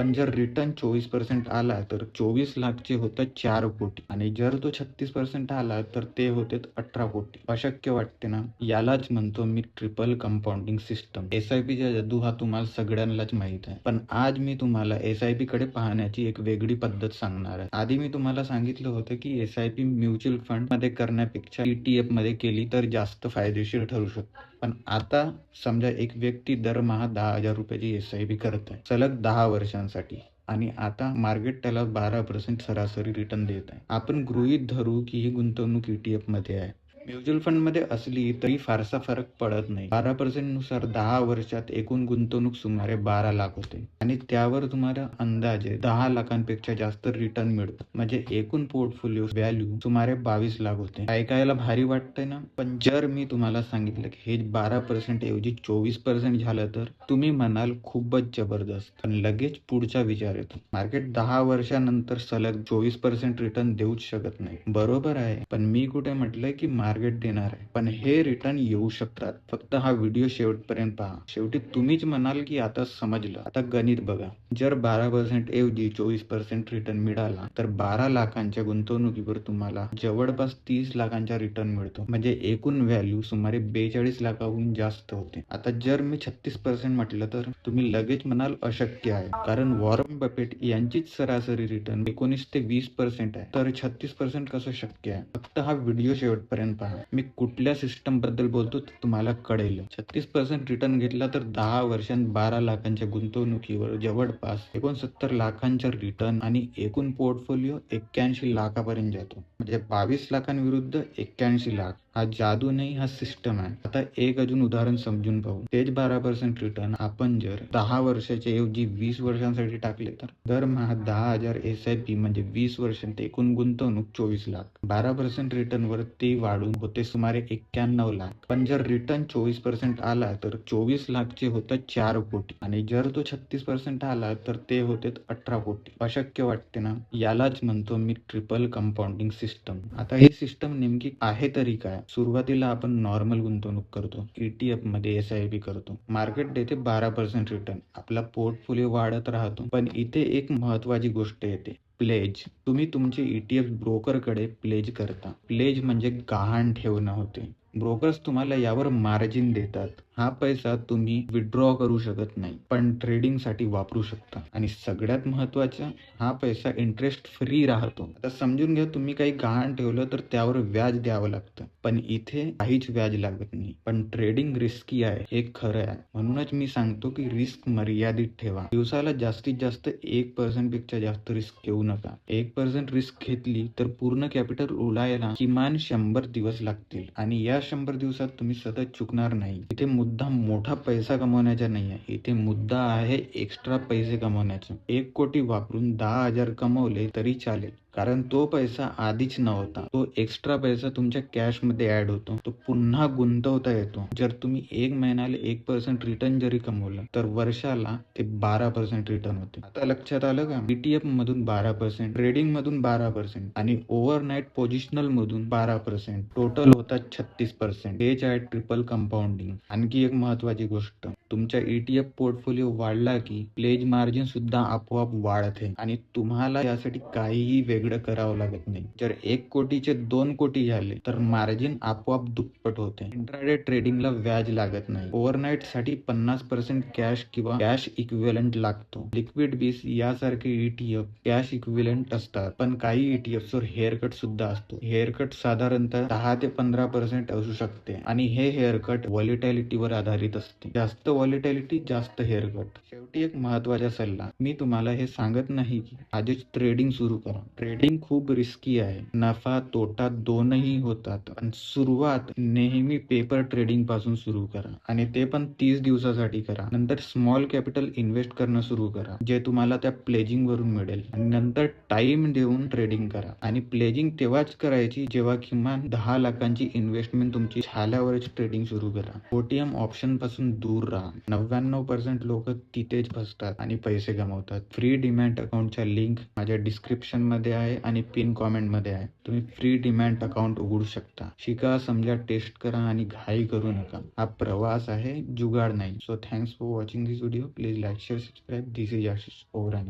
पण जर रिटर्न चोवीस पर्सेंट आला तर चोवीस लाखचे होतात चार कोटी. आणि जर तो छत्तीस पर्सेंट आला तर ते होते अठरा कोटी. अशक्य वाटते ना? यालाच म्हणतो मी triple compounding system S I पीचा जादू हा तुम्हाला सगळ्यांनाच माहीत आहे. पण आज मी तुम्हाला एस आय पी कडे पाहण्याची एक वेगळी पद्धत सांगणार आहे. आधी मी तुम्हाला सांगितलं होतं की एस आय पी म्युच्युअल फंडमध्ये करण्यापेक्षा ईटीएफमध्ये केली तर जास्त फायदेशीर ठरू शकते. पण आता समजा एक व्यक्ती दरमहा दहा हजार रुपयाची एस आय बी करत आहे सलग दहा वर्षांसाठी आणि आता मार्केट त्याला बारा पर्सेंट सरासरी रिटर्न देत आहे. आपण गृहीत धरू की ही गुंतवणूक ईटीएफमध्ये आहे. म्युच्युअल फंडमध्ये असली तरी फारसा फरक पडत नाही. बारा पर्सेंटनुसार दहा वर्षात एकूण गुंतवणूक सुमारे बारा लाख होते आणि त्यावर तुम्हाला अंदाजे दहा लाखांपेक्षा जास्त रिटर्न मिळतो. म्हणजे एकूण पोर्टफोलिओ व्हॅल्यू सुमारे बावीस लाख होते. ऐकायला भारी वाटतंय ना? पण जर मी तुम्हाला सांगितलं की हे बारा पर्सेंट ऐवजी चोवीस पर्सेंट झालं तर तुम्ही म्हणाल खूपच जबरदस्त. पण लगेच पुढचा विचार येतो. मार्केट दहा वर्षानंतर सलग चोवीस पर्सेंट रिटर्न देऊच शकत नाही. बरोबर आहे. पण मी कुठे म्हटलंय की मार्केट देणार आहे. पण हे रिटर्न येऊ शकतात. फक्त हा व्हिडिओ शेवटपर्यंत पहा. शेवटी तुम्हीच म्हणाल की आता समजलं. आता गणित बघा. जर बारा पर्सेंट ऐवजी चोवीस पर्सेंट रिटर्न मिळाला तर बारा लाखांच्या गुंतवणुकीवर तुम्हाला जवळपास तीस लाखांचा रिटर्न मिळतो. म्हणजे एकूण व्हॅल्यू सुमारे बेचाळीस लाखाहून जास्त होते. आता जर मी छत्तीस पर्सेंट म्हटलं तर तुम्ही लगेच म्हणाल अशक्य आहे. कारण वॉरन बफेट यांचीच सरासरी रिटर्न एकोणीस ते वीस पर्सेंट आहे. तर छत्तीस पर्सेंट कसं शक्य आहे? फक्त हा व्हिडिओ शेवटपर्यंत पहा. मी कुठल्या सिस्टमबद्दल बोलतो ते तुम्हाला कळेल. छत्तीस पर्सेंट रिटर्न घेतला तर दहा वर्षांत बारा लाखांच्या गुंतवणुकीवर जवळपास एकोणसत्तर लाखांच्या रिटर्न आणि एकूण पोर्टफोलिओ एक्क्याऐंशी लाखापर्यंत जातो. म्हणजे बावीस लाखांविरुद्ध एक्क्याऐंशी लाख. हा जादू नाही हा सिस्टम आहे. आता एक अजून उदाहरण समजून पाहू. तेच बारा पर्सेंट रिटर्न आपण जर दहा वर्षाच्या ऐवजी वीस वर्षांसाठी टाकले तर? दरमहा दहा हजार एस आय पी म्हणजे वीस वर्षांत एकूण गुंतवणूक चोवीस लाख. बारा पर्सेंट रिटर्न वर ते वाढून होते सुमारे एक्क्याण्णव लाख. पण जर रिटर्न चोवीस पर्सेंट आला तर चोवीस लाखचे होतात चार कोटी. आणि जर तो छत्तीस पर्सेंट आला तर ते होते अठरा कोटी. अशक्य वाटते ना? यालाच म्हणतो मी ट्रिपल कंपाऊंडिंग सिस्टम आता ही सिस्टम नेमकी आहे तरी काय? सुरुवातीला आपण नॉर्मल गुंतवणूक करतो ईटीएफमध्ये एस आय पी करतो. मार्केट देते बारा पर्सेंट रिटर्न आपला पोर्टफोलिओ वाढत राहतो. पण इथे एक महत्वाची गोष्ट येते. प्लेज तुम्ही तुमचे ईटीएफ ब्रोकरकडे प्लेज करता. प्लेज म्हणजे गहाण ठेवणं होते. ब्रोकर्स तुम्हाला यावर मार्जिन देतात. हा पैसा तुम्ही विड्रॉ करू शकत नाही पण ट्रेडिंगसाठी वापरू शकता. आणि सगळ्यात महत्त्वाचा हा पैसा इंटरेस्ट फ्री राहतो. आता समजून घ्या तुम्ही काही गहाण ठेवलं तर त्यावर व्याज द्यावं लागतं. पण इथे काहीच व्याज लागत नाही. पण ट्रेडिंग रिस्की आहे. हे खरं आहे. म्हणूनच मी सांगतो की रिस्क मर्यादित ठेवा. दिवसाला जास्तीत जास्त एक पर्सेंटपेक्षा जास्त रिस्क घेऊ नका. एक पर्सेंट रिस्क घेतली तर पूर्ण कॅपिटल उलायला किमान शंभर दिवस लागतील. आणि या शंभर दिवसात तुम्ही सतत चुकणार नाही. इथे मुद्दा मुद्दा मोठा पैसा कमवण्याचा नाही आहे इथे मुद्दा आहे एक्स्ट्रा पैसे कमवण्याचा. एक कोटी वापरून दहा हजार कमवले तरी चालेल. कारण तो पैसा आधीच नव्हता. तो एक्स्ट्रा पैसा तुमच्या कॅशमध्ये ऍड होतो. तो पुन्हा गुंतवता येतो. जर तुम्ही एक महिन्याला एक पर्सेंट रिटर्न जरी कमवलं तर वर्षाला ते बारा पर्सेंट रिटर्न होते. आता लक्षात आलं का? पीटीएफ मधून बारा पर्सेंट ट्रेडिंग मधून बारा पर्सेंट आणि ओव्हरनाईट पोझिशनल मधून बारा पर्सेंट टोटल होतात छत्तीस पर्सेंट हेच आहे ट्रिपल कंपाऊंडिंग आणखी एक महत्वाची गोष्ट. तुमच्या ईटीएफ पोर्टफोलिओ वाढला की प्लेज मार्जिन सुद्धा आपोआप वाढते आणि तुम्हाला यासाठी काहीही वेगळं करावं लागत नाही. जर एक कोटीचे दोन कोटी झाले तर मार्जिन आपोआप दुप्पट होते. इंट्राडे ट्रेडिंगला व्याज लागत नाही. ओव्हरनाईटसाठी पन्नास पर्सेंट कॅश किंवा कॅश इक्विलंट लागतो. लिक्विड बीस यासारखे ईटीएफ कॅश इक्विलंट असतात पण काही ईटीएफ वर हेअर कट सुद्धा असतो. हेअर कट साधारणतः दहा ते पंधरा पर्सेंट असू शकते आणि हे हेअर कट व्हॉलिटॅलिटीवर आधारित असते. जास्त व्हॉलिटॅलिटी जास्त हेअर कट शेवटी एक महत्त्वाचा सल्ला. मी तुम्हाला हे सांगत नाही की आधीच ट्रेडिंग सुरू करा. ट्रेडिंग खूप रिस्की आहे. नफा तोटा दोनही होतात. आणि सुरुवात नेहमी पेपर ट्रेडिंगपासून सुरू करा. आणि ते पण तीस दिवसासाठी करा. नंतर स्मॉल कॅपिटल इन्व्हेस्ट करणं सुरू करा जे तुम्हाला त्या प्लेजिंग वरून मिळेल. आणि नंतर टाइम देऊन ट्रेडिंग करा. आणि प्लेजिंग तेव्हाच करायची जेव्हा किमान दहा लाखांची इन्व्हेस्टमेंट तुमची झाल्यावरच ट्रेडिंग सुरू करा. ओटीएम ऑप्शनपासून दूर राहा. नव्याण्णव पर्सेंट लोक तिथेच फसतात आणि पैसे गमावतात. फ्री डिमॅट अकाउंटच्या लिंक माझ्या डिस्क्रिप्शनमध्ये आहे आणि पिन कॉमेंटमध्ये आहे. तुम्ही फ्री डिमॅट अकाउंट उघडू शकता. शिका समजा टेस्ट करा आणि घाई करू नका. हा प्रवास आहे जुगाड नाही. So thanks for watching this video please like share subscribe this is Ashish over and